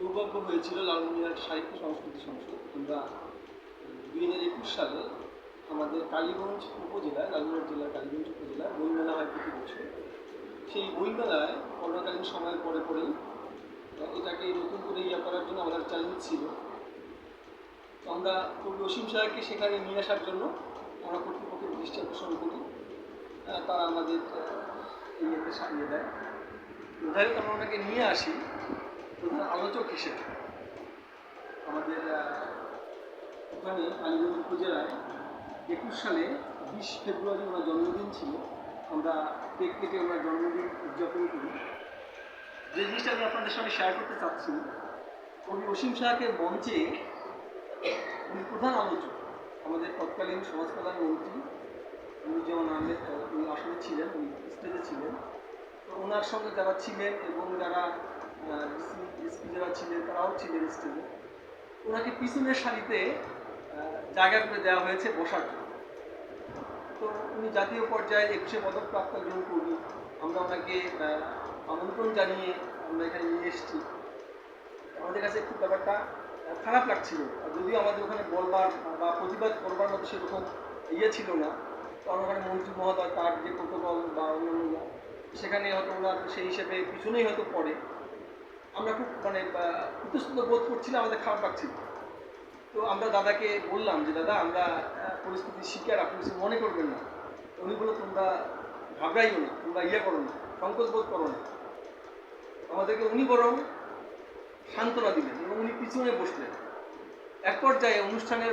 সৌভাগ্য হয়েছিল লালমনিরহাট সাহিত্য সংস্কৃতি সংসদ। আমরা দুই হাজার একুশ সালে আমাদের কালীগঞ্জ উপজেলায়, লালমনিরহাট জেলার কালীগঞ্জ উপজেলায় বইমেলা হয় প্রতি বছর। সেই বইমেলায় করোনাকালীন সময়ের পরে পরেই এটাকে নতুন করে ইয়ে করার জন্য আমাদের চ্যালেঞ্জ ছিল। আমরা কবি অসীম সাহেবকে সেখানে নিয়ে আসার জন্য আমরা কর্তৃপক্ষের দৃষ্টি আকর্ষণ করি। তারা আমাদের ইয়েতে সারিয়ে দেয়। যাই হোক, আমরা ওনাকে নিয়ে আসি। প্রধান হিসেবে আমাদের ওখানে আলিগঞ্জ উপজেলায় একুশ সালে বিশ ফেব্রুয়ারি জন্মদিন ছিল। আমরা কেক কেটে জন্মদিন উদযাপন করি। যে জিনিসটা আমি আপনাদের সঙ্গে শেয়ার করতে চাচ্ছি কবি অসীম শাহকে মঞ্চে উনি প্রধান আলোচক, আমাদের তৎকালীন সমাজ কল্যাণ মন্ত্রী নুরুজ্জামান আহমেদ উনি আসলে ছিলেন, উনি স্টেজে ছিলেন। তো ওনার সঙ্গে যারা ছিলেন এবং যারা যারা ছিলেন তারাও ছিলেন স্টেজে ওনাকে পিছনের সারিতে জায়গা করে দেওয়া হয়েছে বসার জন্য তো উনি জাতীয় পর্যায়ে একুশে পদকপ্রাপ্ত একজন কবি আমরা ওনাকে আমন্ত্রণ জানিয়ে আমরা এখানে নিয়ে এসেছি আমাদের কাছে একটু ব্যাপারটা খারাপ লাগছিল যদিও আমাদের ওখানে বলবার বা প্রতিবাদ করবার মতো সেরকম ইয়ে ছিল না কারণ ওখানে মন্ত্রী মহোদয় তার যে প্রোটোকল বা অন্যান্য সেখানে হয়তো ওনার সেই হিসেবে পিছনেই হয়তো পড়ে। আমরা খুব মানে ইতস্তত বোধ করছিলাম, আমাদের খারাপ লাগছিল তো আমরা দাদাকে বললাম যে, দাদা, আমরা পরিস্থিতির শিকার, আপনি কিছু মনে করবেন না। উনি বলল, তোমরা ঘাবড়াইও না, তোমরা ইয়ে করো না, সংকোচ বোধ করো না। আমাদেরকে উনি বরং সান্ত্বনা দিলেন এবং উনি পিছনে বসলেন। এক পর্যায়ে অনুষ্ঠানের